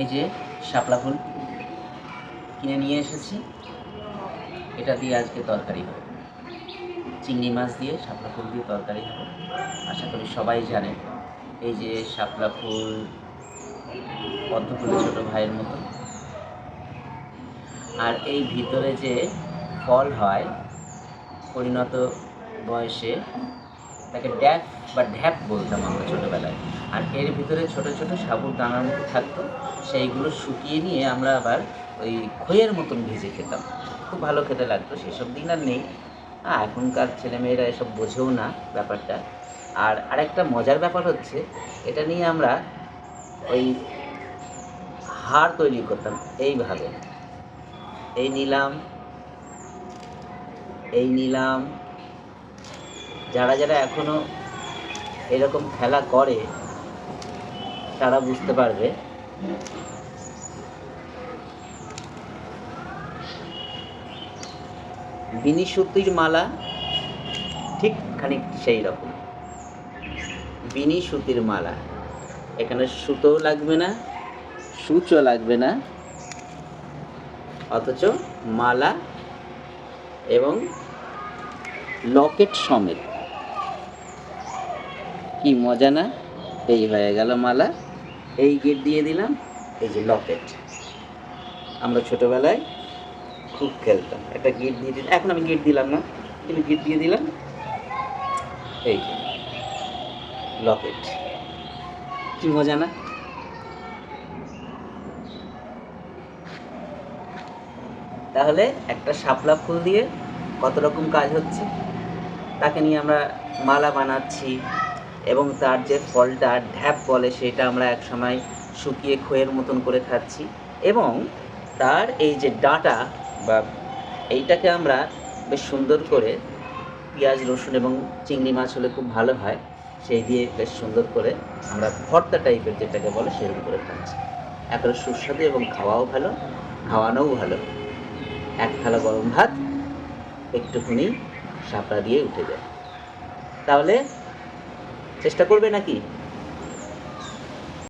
এই যে শাপলা ফুল কিনে নিয়ে এসেছি। এটা দিয়ে আজকে তরকারি হবে। চিংড়ি মাছ দিয়ে শাপলা ফুল দিয়ে তরকারি হবে। আশা করি সবাই জানে এই যে শাপলা ফুল পদ্ম ফুলের ছোটো ভাইয়ের মতো। আর এই ভিতরে যে ফল হয় পরিণত বয়সে, তাকে ড্যাপ বা ঢ্যাপ বলতাম আমরা ছোটোবেলায়। এর ভিতরে ছোট ছোট সাবুর দানার মতো থাকতো। সেইগুলো শুকিয়ে নিয়ে আমরা আবার ওই খইয়ের মতন ভেজে খেতাম। খুব ভালো খেতে লাগতো, সেসব দিন আর নেই। এখনকার ছেলেমেয়েরা এসব বোঝেও না ব্যাপারটা। আর আরেকটা মজার ব্যাপার হচ্ছে, এটা নিয়ে আমরা ওই হাড় তৈরি করতাম এইভাবে। এই নিলাম এই নিলাম। যারা যারা এখনও এরকম খেলা করে তারা বুঝতে পারবে। বিনি সুতির মালা, ঠিক খানিক সেই রকম। বিনি সুতির মালা। এখানে সুতোও লাগবে না, সূচও লাগবে না, অথচ মালা এবং লকেট সমেত। কি মজা না, এই হয়ে গেল মালা। এই গেট দিয়ে দিলাম, এই যে লকেট আমরা ছোটবেলায় খুব খেলতাম। একটা গিট দিয়ে দিলাম। এখন আমি গিট দিলাম না। কিন্তু গিট দিয়ে দিলাম, এই যে লকেট কি মজা না? তাহলে একটা শাপলা ফুল দিয়ে কত রকম কাজ হচ্ছে? তাকে নিয়ে আমরা মালা বানাচ্ছি এবং তার যে ফলটা ঢ্যাপ বলে সেটা আমরা একসময় শুকিয়ে খইয়ের মতন করে খাচ্ছি। এবং তার এই যে ডাঁটা বা এইটাকে আমরা বেশ সুন্দর করে পেঁয়াজ, রসুন এবং চিংড়ি মাছ হলে খুব ভালো হয়। সেই দিয়ে বেশ সুন্দর করে আমরা ভর্তা টাইপের যেটাকে বলে সেরকম করে খাচ্ছি। একেবারে সুস্বাদু এবং খাওয়াও ভালো, খাওয়ানোও ভালো। এক থালা গরম ভাত একটুখানি শাপলা দিয়ে উঠে যায়। তাহলে চেষ্টা করবে নাকি?